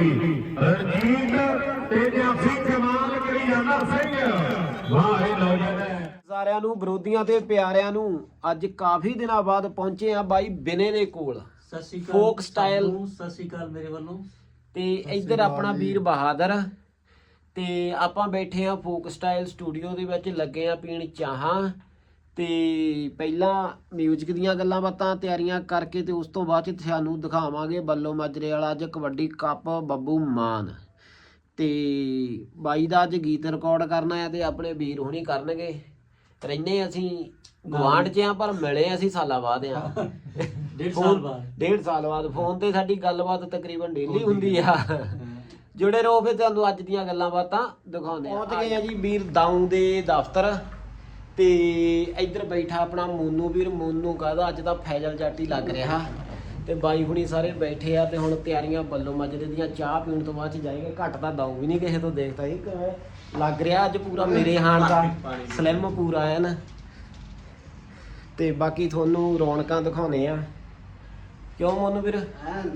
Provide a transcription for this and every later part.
ਦੀ ਰਣਜੀਤ ਤੇ ਜਾਫੀ ਕਮਾਲ ਕਰੀ ਜਾਂਦਾ ਸਿੰਘ। ਵਾਹ ਇਹ ਲੋ ਜਾਂਦਾ ਸਾਰਿਆਂ ਨੂੰ ਵਿਰੋਧੀਆਂ ਤੇ ਪਿਆਰਿਆਂ ਨੂੰ ਅੱਜ ਕਾਫੀ ਦਿਨਾਂ ਬਾਅਦ ਪਹੁੰਚੇ ਆ ਬਾਈ ਬਿਨੇ ਦੇ ਕੋਲ। ਸਤਿ ਸ਼੍ਰੀ ਅਕਾਲ। ਸਭ ਨੂੰ, ਸਤਿ ਸ਼੍ਰੀ ਅਕਾਲ ਮੇਰੇ ਵੱਲੋਂ। ਤੇ ਇੱਧਰ ਆਪਣਾ ਵੀਰ ਬਹਾਦਰ। ਤੇ ਆਪਾਂ ਬੈਠੇ ਆ ਫੋਕ ਸਟਾਈਲ ਸਟੂਡੀਓ ਦੇ ਵਿੱਚ ਲੱਗੇ ਆ ਪੀਣ ਚਾਹਾਂ। ਤੇ ਪਹਿਲਾਂ ਮਿਊਜ਼ਿਕ ਦੀਆਂ ਗੱਲਾਂ ਬਾਤਾਂ ਤਿਆਰੀਆਂ ਕਰਕੇ ਤੇ ਉਸ ਤੋਂ ਬਾਅਦ ਚ ਤੁਹਾਨੂੰ ਦਿਖਾਵਾਂਗੇ ਬੱਲੋ ਮਾਜਰੇ ਵਾਲਾ ਅੱਜ ਕਬੱਡੀ ਕੱਪ ਬੱਬੂ ਮਾਨ। ਤੇ ਬਾਈ ਦਾ ਅੱਜ ਗੀਤ ਰਿਕਾਰਡ ਕਰਨਾ ਹੈ ਤੇ ਆਪਣੇ ਵੀਰ ਹੁਣੀ ਕਰਨਗੇ। ਰਹਿੰਦੇ ਅਸੀਂ ਗਵਾਂਢ 'ਚ ਆ ਪਰ ਮਿਲੇ ਅਸੀਂ ਸਾਲਾਂ ਬਾਅਦ ਆ। ਡੇਢ ਸਾਲ ਬਾਅਦ। ਡੇਢ ਸਾਲ ਬਾਅਦ। ਫੋਨ ਤੇ ਸਾਡੀ ਗੱਲਬਾਤ ਤਕਰੀਬਨ ਡੇਲੀ ਹੁੰਦੀ ਆ। ਜੁੜੇ ਰਹੋ ਫਿਰ ਤੁਹਾਨੂੰ ਅੱਜ ਦੀਆਂ ਗੱਲਾਂ ਬਾਤਾਂ ਦਿਖਾਉਂਦੇ ਆ। ਪਹੁੰਚ ਗਏ ਆ ਜੀ ਵੀਰ ਦਾਊ ਦੇ ਦਫ਼ਤਰ। ਤੇ ਇੱਧਰ ਬੈਠਾ ਆਪਣਾ ਮੋਨੂ ਵੀਰ ਮੋਨੂ ਕਹਦਾ? ਅੱਜ ਤਾਂ ਫੈਜ਼ਲ ਜਾਟੀ ਲੱਗ ਰਿਹਾ। ਤੇ ਬਾਈ ਹੁਣੀ ਸਾਰੇ ਬੈਠੇ ਆ ਤੇ ਹੁਣ ਤਿਆਰੀਆਂ ਬੱਲੋ ਮੱਜਦੇ ਦੀਆਂ ਚਾਹ ਪੀਣ ਤੋਂ ਬਾਅਦ ਚ ਜਾਏਗਾ। ਘੱਟ ਤਾਂ ਦਾਊ ਵੀ ਨਹੀਂ ਕਿਸੇ ਤੋਂ ਦੇਖਦਾ ਇਹ ਕਿਵੇਂ ਲੱਗ ਰਿਹਾ ਅੱਜ ਪੂਰਾ ਮੇਰੇ ਹਾਣ ਦਾ ਸਲਿਮ ਪੂਰਾ ਐ ਨਾ ਤੇ ਬਾਕੀ ਤੁਹਾਨੂੰ ਰੌਣਕਾਂ ਦਿਖਾਉਣੇ ਆ। ਕਿਉਂ ਮੋਨੂ ਵੀਰ?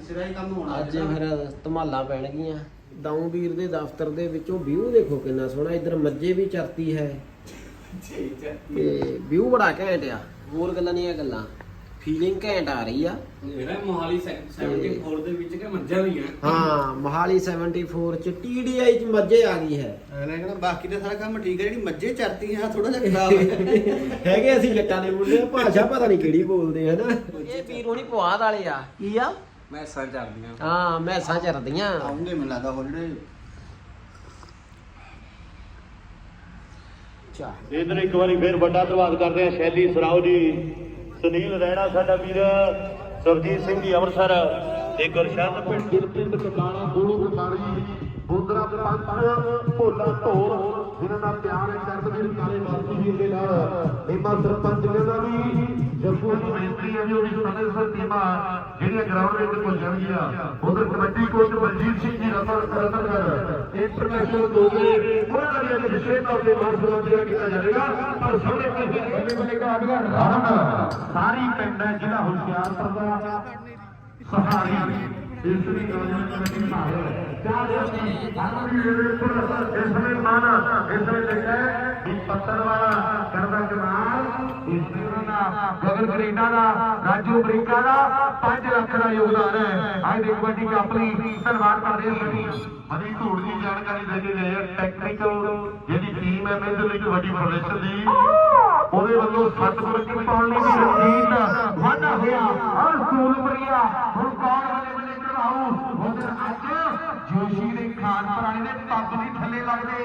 ਸਿਰਾ ਹੀ ਕੰਮ ਹੋਣਾ ਅੱਜ ਫਿਰ ਧਮਾਲਾਂ ਪੈਣ ਗਈਆਂ ਦਾਊ ਵੀਰ ਦੇ ਦਫ਼ਤਰ ਦੇ ਵਿੱਚੋਂ ਵਿਊ ਦੇਖੋ ਕਿੰਨਾ ਸੋਹਣਾ। ਇੱਧਰ ਮੱਝੇ ਵੀ ਚਰਤੀ ਹੈ। ਤੇ ਵਿਊ ਬੜਾ ਘੈਂਟ ਆ। ਹੋਰ ਗੱਲਾਂ ਨਹੀਂ ਆ ਗੱਲਾਂ। ਫੀਲਿੰਗ ਘੈਂਟ ਆ ਰਹੀ ਆ। ਇਹਦਾ ਮੋਹਾਲੀ 74 ਦੇ ਵਿੱਚ ਕਿ ਮੱਝਾਂ ਵੀ ਆ। ਹਾਂ ਮਹਾਲੀ 74 ਚ TDI ਚ ਮੱਝੇ ਆ ਗਈ ਹੈ। ਐਨੇ ਕਹਿੰਦਾ ਬਾਕੀ ਤਾਂ ਸਾਰਾ ਕੰਮ ਠੀਕ ਹੈ ਜਿਹੜੀ ਮੱਝੇ ਚਰਤੀ ਆ ਥੋੜਾ ਜਿਹਾ ਖਰਾਬ ਹੈ ਹੈਗੇ ਅਸੀਂ ਜੱਟਾਂ ਦੇ ਮੁੰਡੇ ਆ, ਭਾਸ਼ਾ ਪਤਾ ਨਹੀਂ ਕਿਹੜੀ ਬੋਲਦੇ ਆ ਨਾ। ਇਹ ਵੀਰ ਹੁਣੀ ਪਵਾਦ ਵਾਲੇ ਆ। ਕੀ ਆ? ਮੈਂ ਸਾਂ ਚੱਲਦੀਆਂ ਹਾਂ ਮੈਸਾਂ ਚਰਦੀਆਂ ਆਉਂਗੇ ਮੈਨੂੰ ਲੱਗਦਾ ਉਹ ਜਿਹੜੇ ਚਾ ਇਧਰ ਇੱਕ ਵਾਰੀ ਫੇਰ ਵੱਡਾ ਧੰਨਵਾਦ ਕਰਦੇ ਆ ਸ਼ੈਲੀ ਸਰਾਓ ਜੀ ਸੁਨੀਲ ਰੈਣਾ ਸਾਡਾ ਵੀਰ ਸਰਜੀਤ ਸਿੰਘ ਜੀ ਅੰਮ੍ਰਿਤਸਰ ਤੇ ਗੁਰਸ਼ਰਨ ਪਿੰਡ। ਗੁਰਪਿੰਡ ਕਟਾਣਾ ਗੋਲੂ ਕਟਾਣੀ ਬੁੰਦਰਾ ਪੰਚ ਭੋਲਾ ਢੋਰ ਜਿਨ੍ਹਾਂ ਦਾ ਪਿਆਰ ਹੈ ਚਰਨਵੀਰ ਕਾਲੇ ਵਾਸੀ ਜੀ ਦੇ ਨਾਲ। ਨੀਮਾ ਸਰਪੰਚ ਕਹਿੰਦਾ ਵੀ ਜੱਗੂ ਨੂੰ ਬੇਨਤੀ ਹੈ ਵੀ ਉਹਦੀ ਸਮੇਂ ਸਿਰ ਟੀਮਾਂ ਜਿਹੜੀਆਂ ਗਰਾਊਂਡ ਵਿੱਚ ਪਹੁੰਚਣਗੀਆਂ। ਉਧਰ ਕਬੱਡੀ ਕੋਚ ਬਲਜੀਤ ਸਿੰਘ ਜੀ ਰਤਨ ਰਤਨਗਰ ਇੰਟਰਨੈਸ਼ਨਲ ਦੋ ਕੀਤਾ ਜਾਵੇਗਾ ਪਰ ਸਾਰੀ ਪਿੰਡ ਹੈ ਜਿਹੜਾ ਹੁਸ਼ਿਆਰਪੁਰ ਦਾ ਸਹਾਰੀ ਇਸ ਦੀ ਗਾਜਨ ਕਮੇਟੀ ਭਾਗ ਚਾਰ ਜਣੇ ਧਰਮਵੀਰ ਦੇ ਉੱਪਰ ਇਸ ਨੇ ਮਾਨ ਇਸ ਨੇ ਲਿਖਿਆ ਵੀ ਪੱਤਰ ਵਾਲਾ ਕਰਦਾ ਕਮਾਲ ਇਸ ਦਾ ਗਗਨ ਕੈਨੇਡਾ ਦਾ ਰਾਜੂ ਅਮਰੀਕਾ ਦਾ 5 ਲੱਖ ਦਾ ਯੋਗਦਾਨ ਹੈ ਅੱਜ ਦੇ ਕਬੱਡੀ ਕੱਪ ਲਈ ਧੰਨਵਾਦ ਕਰਦੇ ਹਾਂ ਸਭੀ ਅਦੀ ਧੂੜ ਦੀ ਜਾਣਕਾਰੀ ਦੇ ਕੇ ਗਏ ਟੈਕਨੀਕਲ ਜਿਹੜੀ ਟੀਮ ਹੈ ਮੇਜਰ ਲੀਗ ਵੱਡੀ ਪ੍ਰਦਰਸ਼ਨ ਦੀ ਉਹਦੇ ਵੱਲੋਂ ਸਤਿਗੁਰ ਕੀ ਪਾਉਣੀ ਦੀ ਰਣਜੀਤ ਵਾਧਾ ਹੋਇਆ ਔਰ ਸੂਲਪਰੀਆ ਹੁਣ ਕੌਣ ਬੱਲੇ ਬੱਲੇ ਚੜਾਉ ਉਧਰ ਅੱਜ ਜੋਸ਼ੀ ਦੇ ਖਾਨ ਪ੍ਰਾਣੀ ਦੇ ਪੱਗ ਨਹੀਂ ਥੱਲੇ ਲੱਗਦੇ।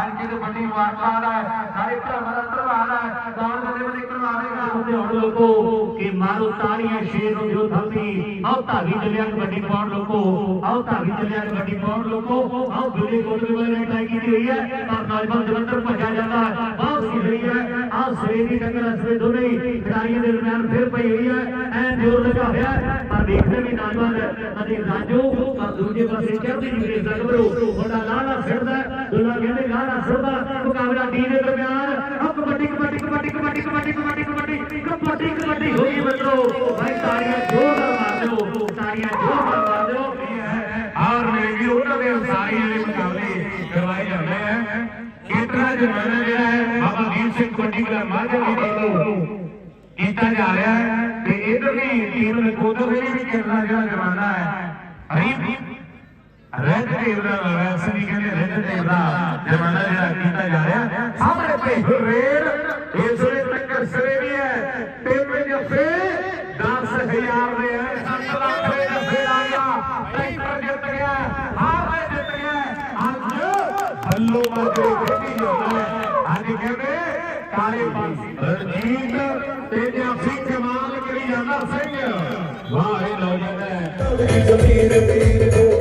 ਅੱਜ ਜਿਹੜੇ ਵੱਡੀ ਮੁਬਾਰਕਾਂ ਹੈ, ਸਾਰੇ ਭਰਾਵਾਂ ਦਾ ਧੰਨਵਾਦ ਹੈ। ਕੌਣ ਬੱਲੇ ਬੱਲੇ ਕਰਵਾਵੇਗਾ ਤੇ ਹੁਣ ਲੋਕੋ, ਕਿ ਮਾਰੋ ਤਾੜੀਆਂ ਸ਼ੇਰ ਨੂੰ ਜੋ ਥਲਦੀ ਆਓ ਧਾਗੀ ਚੱਲਿਆ ਕਬੱਡੀ ਪਾਉਣ ਲੋਕੋ, ਆਓ ਧਾਗੀ ਚੱਲਿਆ ਕਬੱਡੀ ਪਾਉਣ ਲੋਕੋ। ਆਓ ਬਿਲੇ ਕੋਟਲੀ ਵਾਲੇ ਨੇ ਟਾਈ ਕੀਤੀ ਹੋਈ ਹੈ ਪਰ ਨੌਜਵਾਨ ਜਲੰਧਰ ਭੱਜਿਆ ਜਾਂਦਾ। ਹੈ ਬਹੁਤ ਸੀ ਰਹੀ ਹੈ, ਆਹ ਸਰੇ ਦੀ ਟੱਕਰ ਅਸਲੇ ਦੋਨੇ ਹੀ ਖਿਡਾਰੀਆਂ ਦੇ ਦਰਮਿਆਨ ਫਿਰ ਪਈ ਹੋਈ ਹੈ। ਐ ਜੋਰ ਲੱਗਾ ਹੋਇਆ ਹੈ। ਪਰ ਦੇਖਦੇ ਵੀ ਨੌਜਵਾਨ ਅਤੇ ਰਾਜੂ, ਪਰ ਦੂਜੇ ਪਾਸੇ ਚੜ੍ਹਦੀ ਜੀ ਰੇਸ ਦਾ ਘਬਰੂ ਮੁੰਡਾ ਲਾਲਾ ਸਿਰਦਾ ਦੁਲਾ ਕਹਿੰਦੇ, ਲਾਲਾ ਸਿਰਦਾ ਮੁਕਾਬਲਾ ਟੀ ਦੇ ਦਰਮਿਆਨ। ਆ ਕਬੱਡੀ ਕਬੱਡੀ ਕਬੱਡੀ ਕਬੱਡੀ ਕਬੱਡੀ ਕਬੱਡੀ ਕਬੱਡੀ ਕਬੱਡੀ ਕਬੱਡੀ ਹੋਈ ਮਿੱਤਰੋ। ਭਾਈ ਤਾੜੀਆਂ ਜ਼ੋਰ ਨਾਲ ਮਾਰ ਦਿਓ। ਤਾੜੀਆਂ ਜ਼ੋਰ ਨਾਲ ਮਾਰ ਦਿਓ। ਔਰ ਵੀ ਉਹਨਾਂ ਦੇ ਅਨਸਾਰੀਆਂ ਦੇ ਮੁਕਾਬਲੇ ਕਰਵਾਏ ਜਾਂਦੇ ਹੈ ਇਤਨਾ ਜਮਾਨਾ ਜਿਹੜਾ ਹੈ, ਬਾਬਾ ਦੀਪ ਸਿੰਘ ਕਬੱਡੀ ਕਲੱਬ ਮਾਝਾ ਦੀ ਵੱਲੋਂ ਕੀਤਾ ਜਾ ਰਿਹਾ ਹੈ ਤੇ ਇਧਰਲੀ ਟੀਮ ਨਕੋਦਰ ਦੇ ਵੀ ਕਰਨਾ ਜਿਹੜਾ ਜਮਾਨਾ ਹੈ। ਹਰੀ ਰੈਡ ਟੇਪ ਦਾ ਵੈਸੇ ਵੀ ਕਹਿੰਦੇ ਰੈਡ ਟੇਪ ਦਾ ਜਮਾਨਾ ਜਿਹੜਾ ਕੀਤਾ ਜਾ ਰਿਹਾ। ਹੈ। ਸਾਹਮਣੇ ਤੇ ਰੇਡ ਇਸ ਵੇਲੇ ਟੱਕਰ ਸਰੇ ਵੀ ਹੈ। ਟੇਪੇ ਜੱਫੇ 10000 ਦੇ ਹੈ 7 ਲੱਖ ਦੇ ਜੱਫੇ ਆ ਗਿਆ ਟਰੈਕਟਰ ਜਿੱਤ ਗਿਆ। ਹਾਰ ਜਿੱਤ ਗਿਆ। ਅੱਜ ਹੱਲੋ ਮਾਜਰੇ ਖੇਡੀ ਜਾਂਦਾ ਹੈ ਅੱਜ ਕਹਿੰਦੇ ਕਾਲੇ ਪਾਸ ਰਣਜੀਤ ਤੇਜਾ ਸਿੰਘ ਕਮਾਲ ਕਰੀ ਜਾਂਦਾ ਸਿੰਘ। ਵਾਹ ਇਹ ਲਓ ਜ਼ਮੀਰ ਪੀਰ ਕੋ